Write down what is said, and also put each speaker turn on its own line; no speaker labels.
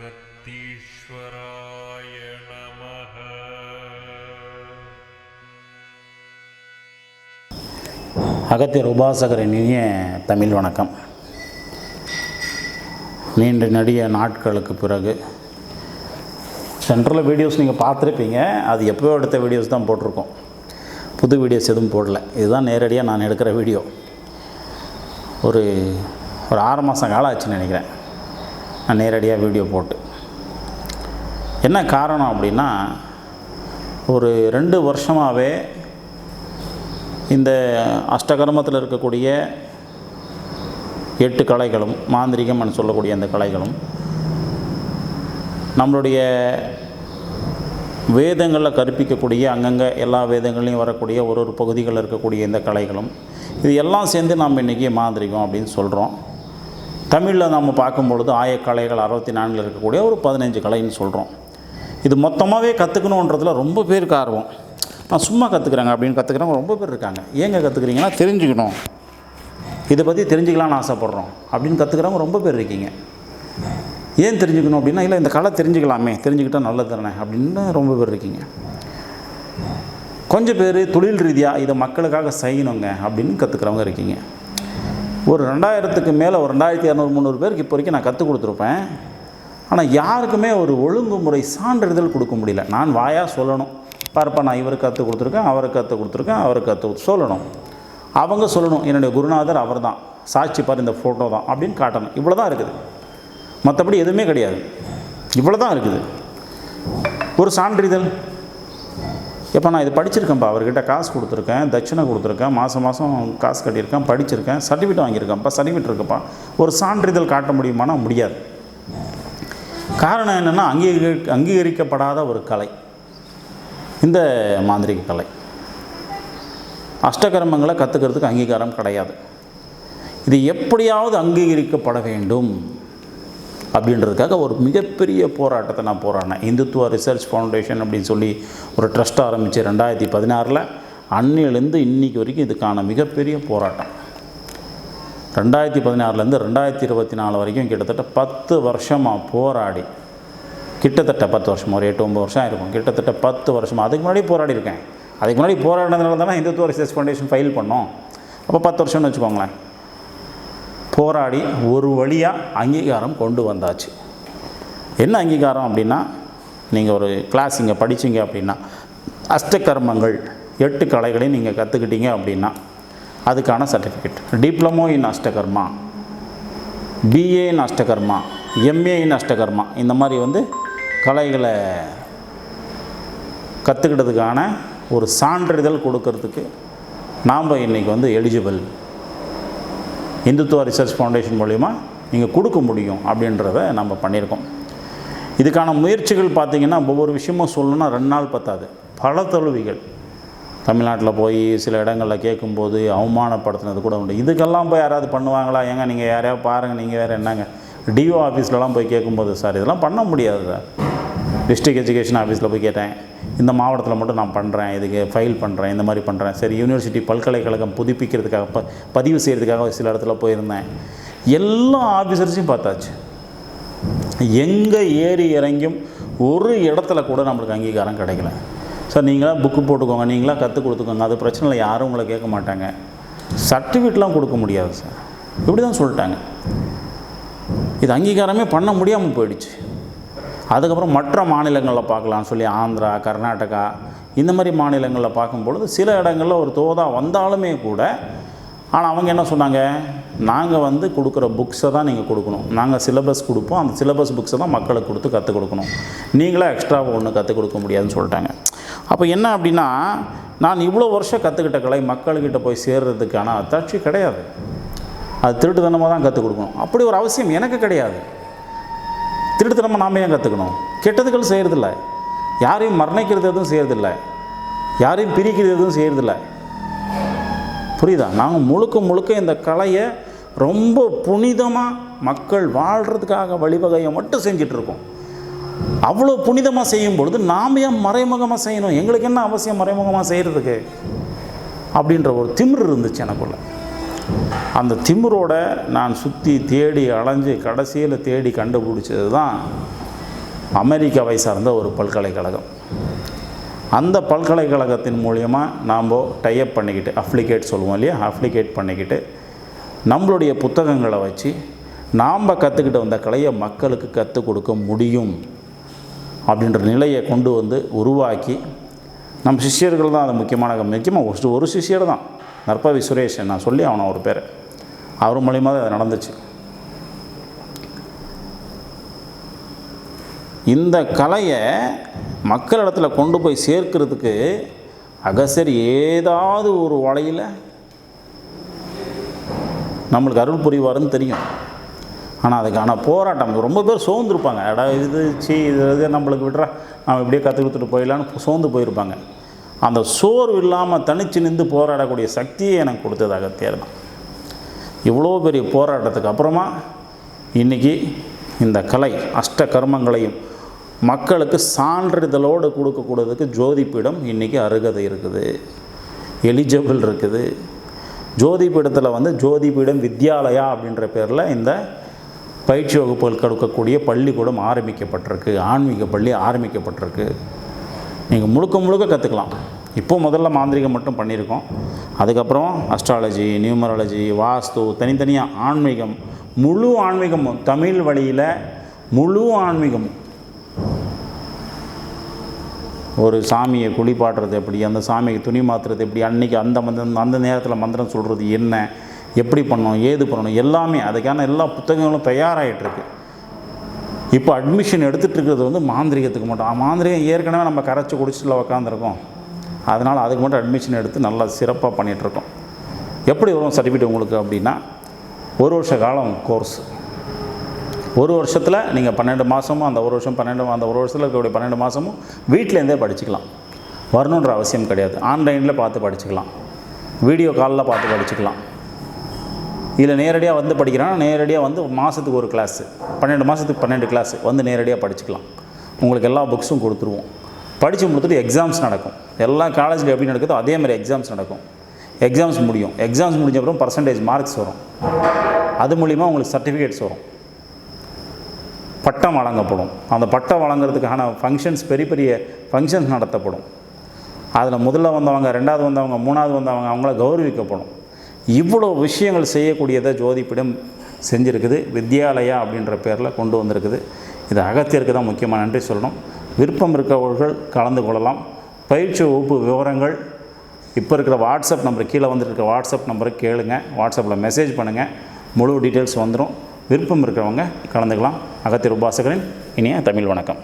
அகத்தீஸ்வராய நமः
அகத்தியர் உபாசகரின் இனிய தமிழ் வணக்கம். நீண்ட நடிக நாட்களுக்கு பிறகு சென்ட்ரல் வீடியோஸ் நீங்கள் பார்த்துருப்பீங்க. அது எப்போயோ எடுத்த வீடியோஸ் தான் போட்டிருக்கோம். புது வீடியோஸ் எதுவும் போடல. இதுதான் நேரடியாக நான் எடுக்கிற வீடியோ. ஒரு ஒரு ஆறு மாதம் காலம் ஆச்சுன்னு நினைக்கிறேன். நேரடியாக வீடியோ போட்டு. என்ன காரணம் அப்படின்னா ஒரு ரெண்டு வருஷமாகவே இந்த அஷ்டகர்மத்தில் இருக்கக்கூடிய எட்டு கலைகளும் மாந்திரிகம்னு சொல்லக்கூடிய அந்த கலைகளும் நம்மளுடைய வேதங்களில் கற்பிக்கக்கூடிய அங்கங்கே எல்லா வேதங்களையும் வரக்கூடிய ஒரு ஒரு பகுதிகளில் இருக்கக்கூடிய இந்த கலைகளும் இது எல்லாம் சேர்ந்து நாம் இன்றைக்கி மாந்திரிகம் அப்படின்னு சொல்கிறோம் தமிழில் நம்ம பார்க்கும்பொழுது ஆயக்கலைகள் அறுபத்தி நான்கில் இருக்கக்கூடிய ஒரு பதினஞ்சு கலைன்னு சொல்கிறோம் இது மொத்தமாகவே கற்றுக்கணுன்றதுல ரொம்ப பேருக்கு ஆர்வம் நான் சும்மா கற்றுக்குறேங்க அப்படின்னு கற்றுக்குறவங்க ரொம்ப பேர் இருக்காங்க. ஏங்க கற்றுக்குறீங்கன்னா தெரிஞ்சுக்கணும். இதை பற்றி தெரிஞ்சுக்கலாம்னு ஆசைப்பட்றோம் அப்படின்னு கற்றுக்குறவங்க ரொம்ப பேர் இருக்கீங்க. ஏன் தெரிஞ்சுக்கணும் அப்படின்னா இல்லை இந்த கலை தெரிஞ்சுக்கலாமே தெரிஞ்சுக்கிட்டால் நல்லது தானே அப்படின்னு ரொம்ப பேர் இருக்கீங்க. கொஞ்சம் பேர் தொழில் ரீதியாக இதை மக்களுக்காக செய்யணுங்க அப்படின்னு கற்றுக்குறவங்க இருக்கீங்க. ஒரு ரெண்டாயிரத்துக்கு மேலே ஒரு ரெண்டாயிரத்தி இரநூறு முந்நூறு பேருக்கு இப்போ வரைக்கும் நான் கற்றுக் கொடுத்துருப்பேன். ஆனால் யாருக்குமே ஒரு ஒழுங்குமுறை சான்றிதழ் கொடுக்க முடியல. நான் வாயாக சொல்லணும். பார்ப்பா நான் இவருக்கு கற்றுக் கொடுத்துருக்கேன் அவருக்கு கற்றுக் கொடுத்துருக்கேன் அவருக்கு கற்றுக் சொல்லணும். அவங்க சொல்லணும். என்னுடைய குருநாதர் அவர் தான் சாட்சி பாரு இந்த ஃபோட்டோ தான் அப்படின்னு காட்டணும். இவ்வளோ தான் இருக்குது. மற்றபடி எதுவுமே கிடையாது. இவ்வளோ தான் இருக்குது. ஒரு சான்றிதழ். எப்போ நான் இது படிச்சிருக்கேன்ப்பா அவர்கிட்ட காசு கொடுத்துருக்கேன் தட்சிணை கொடுத்துருக்கேன் மாதம் மாதம் காசு கட்டியிருக்கேன் படிச்சிருக்கேன் சர்டிஃபிகேட் வாங்கியிருக்கேன்ப்பா சர்டிஃபிகேட் இருக்குப்பா. ஒரு சான்றிதழ் காட்ட முடியுமானா முடியாது. காரணம் என்னென்னா அங்கீகரி அங்கீகரிக்கப்படாத ஒரு கலை. இந்த மாந்திரிக கலை. அஷ்டகர்மங்களை கற்றுக்கிறதுக்கு அங்கீகாரம் கிடையாது. இது எப்படியாவது அங்கீகரிக்கப்பட வேண்டும். அப்படின்றதுக்காக ஒரு மிகப்பெரிய போராட்டத்தை நான் போராடினேன். இந்துத்துவ ரிசர்ச் ஃபவுண்டேஷன் அப்படின்னு சொல்லி ஒரு ட்ரஸ்ட் ஆரம்பித்து ரெண்டாயிரத்தி பதினாறில் அன்னையிலேருந்து இன்றைக்கி வரைக்கும் இதுக்கான மிகப்பெரிய போராட்டம். ரெண்டாயிரத்தி பதினாறுலேருந்து ரெண்டாயிரத்தி இருபத்தி நாலு வரைக்கும் கிட்டத்தட்ட பத்து வருஷமாக போராடி கிட்டத்தட்ட பத்து வருஷம் ஒரு எட்டு ஒம்பது வருஷம் இருக்கும் கிட்டத்தட்ட பத்து வருஷமாக அதுக்கு முன்னாடி போராடி இருக்கேன் அதுக்கு முன்னாடி போராடினதுனால தானே இந்துத்துவ ரிசர்ச் ஃபவுண்டேஷன் ஃபைல் பண்ணோம். அப்போ பத்து வருஷம்னு வச்சுக்கோங்களேன். போராடி ஒரு வழியாக அங்கீகாரம் கொண்டு வந்தாச்சு. என்ன அங்கீகாரம் அப்படின்னா நீங்கள் ஒரு கிளாஸ் இங்கே படிச்சீங்க அப்படின்னா அஷ்டகர்மங்கள் எட்டு கலைகளையும் நீங்கள் கற்றுக்கிட்டீங்க அப்படின்னா அதுக்கான certificate diploma in Ashtakarma BA in Ashtakarma MA in Ashtakarma இந்த மாதிரி வந்து கலைகளை கற்றுக்கிட்டதுக்கான ஒரு சான்றிதழ் கொடுக்கறதுக்கு நாம் இன்றைக்கி வந்து எலிஜிபிள் இந்துத்துவ ரிசர்ச் ஃபவுண்டேஷன் மூலிமா நீங்கள் கொடுக்க முடியும் அப்படின்றத நம்ம பண்ணியிருக்கோம். இதுக்கான முயற்சிகள் பார்த்திங்கன்னா ஒவ்வொரு விஷயமும் சொல்லணும்னா ரெண்டு நாள் பத்தாது. பல தழுவிகள். தமிழ்நாட்டில் போய் சில இடங்களில் கேட்கும்போது அவமானப்படுத்தினது கூட உண்டு. இதுக்கெல்லாம் போய் யாராவது பண்ணுவாங்களா? ஏங்க நீங்கள் யாரையாவது பாருங்கள் நீங்கள் வேறு என்னங்க? டிஓ ஆஃபீஸ்லலாம் போய் கேட்கும்போது சார் இதெல்லாம் பண்ண முடியாது சார். டிஸ்ட்ரிக்ட் எஜுகேஷன் ஆஃபீஸில் போய் கேட்டேன். இந்த மாவட்டத்தில் மட்டும் நான் பண்ணுறேன் இதுக்கு ஃபைல் பண்ணுறேன் இந்த மாதிரி பண்ணுறேன் சரி யூனிவர்சிட்டி பல்கலைக்கழகம் புதுப்பிக்கிறதுக்காக ப பதிவு செய்கிறதுக்காக சில இடத்துல போயிருந்தேன். எல்லா ஆஃபீஸர்ஸையும் பார்த்தாச்சு. எங்கே ஏறி இறங்கியும் ஒரு இடத்துல கூட நம்மளுக்கு அங்கீகாரம் கிடைக்கல. சார் நீங்களாக புக்கு போட்டுக்கோங்க நீங்களாக கற்றுக் கொடுத்துக்கோங்க அது பிரச்சனை இல்லை யாரும் உங்களை கேட்க மாட்டாங்க. சர்டிஃபிகேட்லாம் கொடுக்க முடியாது சார். இப்படி தான் சொல்லிட்டாங்க. இது அங்கீகாரமே பண்ண முடியாமல் போயிடுச்சு. அதுக்கப்புறம் மற்ற மாநிலங்களில் பார்க்கலாம்னு சொல்லி ஆந்திரா கர்நாடகா இந்த மாதிரி மாநிலங்களில் பார்க்கும்பொழுது சில இடங்களில் ஒரு தோதா வந்தாலுமே கூட ஆனால் அவங்க என்ன சொன்னாங்க? நாங்கள் வந்து கொடுக்குற புக்ஸை தான் நீங்கள் கொடுக்கணும். நாங்கள் சிலபஸ் கொடுப்போம். அந்த சிலபஸ் புக்ஸை தான் மக்களுக்கு கொடுத்து கற்றுக் கொடுக்கணும். நீங்களே எக்ஸ்ட்ராவாக ஒன்று கற்றுக் கொடுக்க முடியாதுன்னு சொல்லிட்டாங்க. அப்போ என்ன அப்படின்னா நான் இவ்வளோ வருஷம் கற்றுக்கிட்ட கலை மக்கள்கிட்ட போய் சேர்றதுக்கான அத்தாட்சி கிடையாது. அது திருட்டுத்தனமாக தான் கற்றுக் கொடுக்கணும். அப்படி ஒரு அவசியம் எனக்கு கிடையாது. திருட்டுத்தனமாக நாம ஏன் கற்றுக்கணும் கெட்டதுகள் செய்கிறதில்ல யாரையும் மரணிக்கிறது எதுவும் செய்கிறதில்ல யாரையும் பிரிக்கிறது எதுவும் செய்கிறதில்ல புரியுதா? நாங்கள் முழுக்க முழுக்க இந்த கலையை ரொம்ப புனிதமாக மக்கள் வாழ்கிறதுக்காக வழிவகையை மட்டும் செஞ்சிட்ருக்கோம். அவ்வளோ புனிதமாக செய்யும் பொழுது நாம் ஏன் மறைமுகமாக செய்யணும்? எங்களுக்கு என்ன அவசியம் மறைமுகமாக செய்கிறதுக்கு அப்படின்ற ஒரு திமிர் இருந்துச்சு எனக்குள்ள. அந்த திமிரோட நான் சுற்றி தேடி அலைஞ்சு கடைசியில் தேடி கண்டுபிடிச்சது தான் அமெரிக்காவை சார்ந்த ஒரு பல்கலைக்கழகம். அந்த பல்கலைக்கழகத்தின் மூலியமாக நாம் டைப் பண்ணிக்கிட்டு அப்ளிகேட் சொல்லுவோம் இல்லையா? அப்ளிகேட் பண்ணிக்கிட்டு நம்மளுடைய புத்தகங்களை வச்சு நாம் கற்றுக்கிட்டு வந்த கலையை மக்களுக்கு கற்றுக் கொடுக்க முடியும் அப்படின்ற நிலையை கொண்டு வந்து உருவாக்கி நம்ம சிஷியர்கள் தான் அது முக்கியமான முக்கியமாக ஒரு ஒரு தான். நற்பவி சுரேஷ் நான் சொல்லி அவனை ஒரு பேர். அவர் மூலியமாக தான் அது நடந்துச்சு. இந்த கலையை மக்களிடத்தில் கொண்டு போய் சேர்க்கிறதுக்கு அகசர் ஏதாவது ஒரு வலையில் நம்மளுக்கு அருள் புரிவாருன்னு தெரியும். ஆனால் அதுக்கான போராட்டம். ரொம்ப பேர் சோர்ந்துருப்பாங்க. அடா இது சி இது இது நம்மளுக்கு விட்றா. நம்ம இப்படியே கற்றுக் கொடுத்துட்டு போயிடலான்னு சோர்ந்து போயிருப்பாங்க. அந்த சோர்வு இல்லாமல் தனித்து நின்று போராடக்கூடிய சக்தியை எனக்கு கொடுத்தது அகத்தியர் தான். இவ்வளோ பெரிய போராட்டத்துக்கு அப்புறமா இன்றைக்கி இந்த கலை அஷ்ட கர்மங்களையும் மக்களுக்கு சான்றிதழோடு கொடுக்கக்கூடியதுக்கு ஜோதிப்பீடம் இன்றைக்கி அருகதை இருக்குது. எலிஜிபிள் இருக்குது. ஜோதிபீடத்தில் வந்து ஜோதிபீடம் வித்யாலயா அப்படின்ற பேரில் இந்த பயிற்சி வகுப்புகள் கொடுக்கக்கூடிய பள்ளிக்கூடம் ஆரம்பிக்கப்பட்டிருக்கு. ஆன்மீக பள்ளி ஆரம்பிக்கப்பட்டிருக்கு. நீங்கள் முழுக்க முழுக்க கற்றுக்கலாம் இப்போ முதல்ல மாந்திரிகம் மட்டும் பண்ணியிருக்கோம். அதுக்கப்புறம் அஸ்ட்ராலஜி நியூமராலஜி வாஸ்து தனித்தனியாக ஆன்மீகம். முழு ஆன்மீகமும் தமிழ் வழியில் முழு ஆன்மீகமும் ஒரு சாமியை குளிப்பாட்டுறது எப்படி அந்த சாமிக்கு துணி மாற்றுறது எப்படி அன்னைக்கு அந்த மந்திரம் அந்த நேரத்தில் மந்திரம் சொல்கிறது என்ன எப்படி பண்ணணும் ஏது பண்ணணும் எல்லாமே அதுக்கான எல்லா புத்தகங்களும் தயாராகிட்டு இருக்குது இப்போ அட்மிஷன் எடுத்துகிட்டு இருக்கிறது வந்து மாந்திரிகத்துக்கு மட்டும். மாந்திரிகம் ஏற்கனவே நம்ம கரைச்சி குடிச்சிட்டுல உக்காந்துருக்கோம். அதனால் அதுக்கு மட்டும் அட்மிஷன் எடுத்து நல்லா சிறப்பாக பண்ணிகிட்ருக்கோம் எப்படி வரும் சர்டிஃபிகேட் உங்களுக்கு அப்படின்னா ஒரு வருஷ காலம் கோர்ஸ் ஒரு வருஷத்தில் நீங்கள் பன்னெண்டு மாதமும் அந்த ஒரு வருஷம் பன்னெண்டு அந்த ஒரு வருஷத்தில் இருக்கக்கூடிய பன்னெண்டு மாதமும் வீட்டிலேருந்தே படிச்சுக்கலாம். வரணுன்ற அவசியம் கிடையாது. ஆன்லைனில் பார்த்து படிச்சுக்கலாம். வீடியோ காலில் பார்த்து படிச்சுக்கலாம். இதில் நேரடியாக வந்து படிக்கிறான்னா நேரடியாக வந்து மாதத்துக்கு ஒரு கிளாஸு பன்னெண்டு மாதத்துக்கு பன்னெண்டு கிளாஸ் வந்து நேரடியாக படிச்சுக்கலாம். உங்களுக்கு எல்லா புக்ஸும் கொடுத்துருவோம். படித்து முடித்துட்டு எக்ஸாம்ஸ் நடக்கும். எல்லா காலேஜில் எப்படி நடக்குதோ அதே மாதிரி எக்ஸாம்ஸ் நடக்கும். எக்ஸாம்ஸ் முடியும். எக்ஸாம்ஸ் முடிஞ்ச அப்புறம் பர்சன்டேஜ் மார்க்ஸ் வரும். அது மூலிமா உங்களுக்கு சர்டிஃபிகேட்ஸ் வரும். பட்டம் வழங்கப்படும். அந்த பட்டம் வழங்குறதுக்கான ஃபங்க்ஷன்ஸ் பெரிய பெரிய ஃபங்க்ஷன்ஸ் நடத்தப்படும். அதில் முதல்ல வந்தவங்க ரெண்டாவது வந்தவங்க மூணாவது வந்தவங்க அவங்கள கௌரவிக்கப்படும். இவ்வளோ விஷயங்கள் செய்யக்கூடியதை ஜோதிப்பிடம் செஞ்சுருக்குது. வித்யாலயா அப்படின்ற பேரில் கொண்டு வந்திருக்குது. இது அகத்தியருக்கு தான் முக்கியமாக நன்றி சொல்லணும். விருப்பம் இருக்கவர்கள் கலந்து கொள்ளலாம். பயிற்சி வகுப்பு விவரங்கள் இப்போ இருக்கிற வாட்ஸ்அப் நம்பர் கீழே வந்துருக்க வாட்ஸ்அப் நம்பருக்கு கேளுங்க. வாட்ஸ்அப்பில் மெசேஜ் பண்ணுங்கள் முழு டீட்டெயில்ஸ் வந்துடும் விருப்பம் இருக்கிறவங்க கலந்துக்கலாம். அகத்தியர் உபாசகரின் இனிய தமிழ் வணக்கம்.